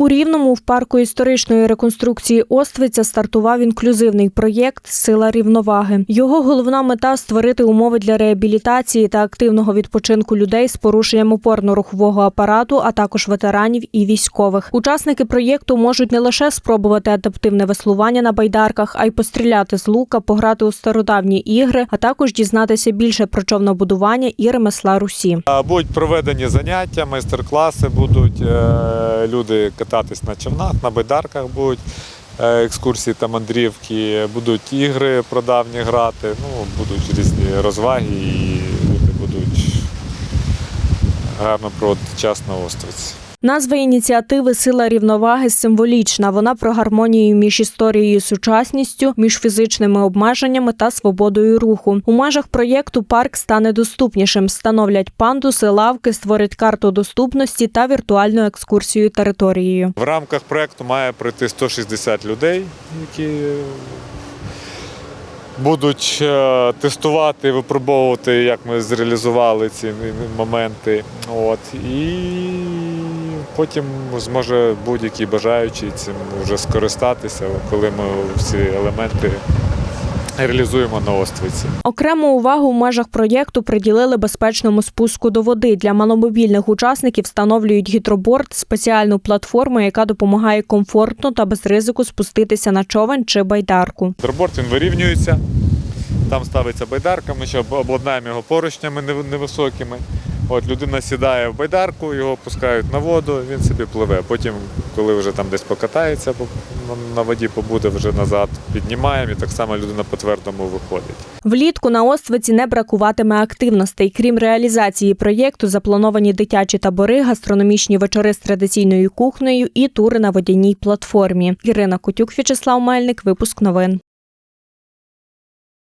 У Рівному в парку історичної реконструкції Оствиця стартував інклюзивний проєкт Сила рівноваги. Його головна мета створити умови для реабілітації та активного відпочинку людей з порушенням опорно-рухового апарату, а також ветеранів і військових. Учасники проєкту можуть не лише спробувати адаптивне веслування на байдарках, а й постріляти з лука, пограти у стародавні ігри, а також дізнатися більше про човнобудування і ремесла Русі. Будуть проведені заняття, майстер-класи будуть, е, люди кататись на човнах, на байдарках будуть е, екскурсії та мандрівки, будуть ігри продавні грати, ну, будуть різні розваги і люди будуть гарно проводити час на островці. Назва ініціативи Сила рівноваги символічна. Вона про гармонію між історією і сучасністю, між фізичними обмеженнями та свободою руху. У межах проєкту парк стане доступнішим. Встановлять пандуси, лавки, створять карту доступності та віртуальну екскурсію територією. В рамках проєкту має пройти 160 людей, які будуть е, тестувати, випробовувати, як ми зреалізували ці моменти. От. І потім зможе будь-який бажаючий цим вже скористатися, коли ми всі елементи реалізуємо на Оствиці. Окрему увагу в межах проєкту приділили безпечному спуску до води. Для маломобільних учасників встановлюють гідроборд, спеціальну платформу, яка допомагає комфортно та без ризику спуститися на човен чи байдарку. Дроборд він вирівнюється, там ставиться байдарка, ми ще обладнаємо його поручнями невисокими. От людина сідає в байдарку, його пускають на воду, він собі пливе. Потім, коли вже там десь покатається по- на- на воді, побуде вже назад, піднімаємо і так само людина по твердому виходить. Влітку на Оствиці не бракуватиме активностей. Крім реалізації проєкту, заплановані дитячі табори, гастрономічні вечори з традиційною кухнею і тури на водяній платформі. Ірина Кутюк, В'ячеслав Мельник, випуск новин.